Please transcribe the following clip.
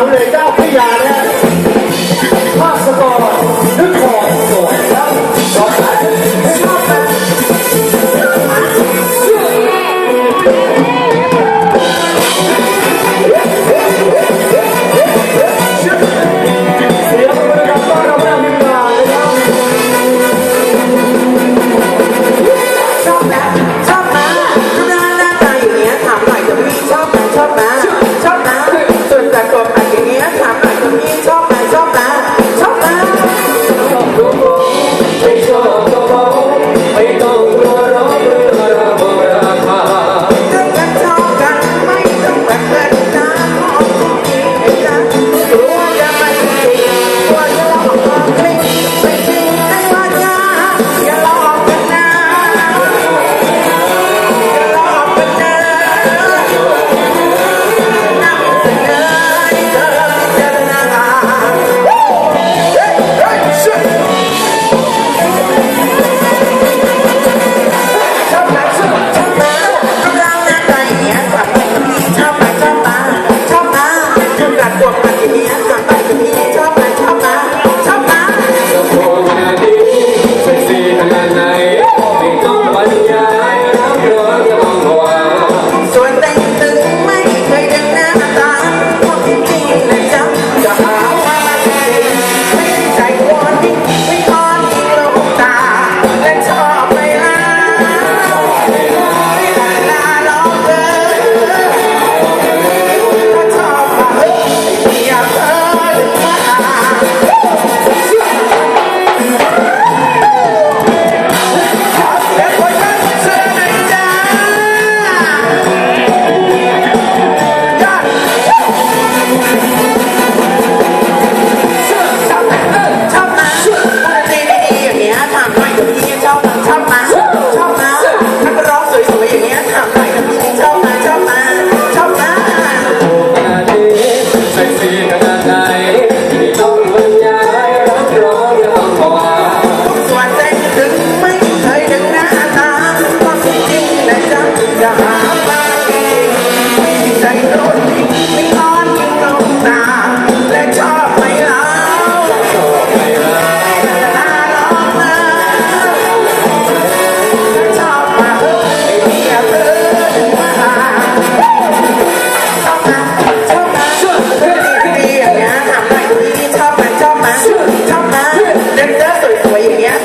I'm ready to go. อย่างเงี้ยถามหน่อยคุณพี่ชอบไหมชอบไหมชอบไหมเดนเซอร์สวยๆอย่างเงี้ย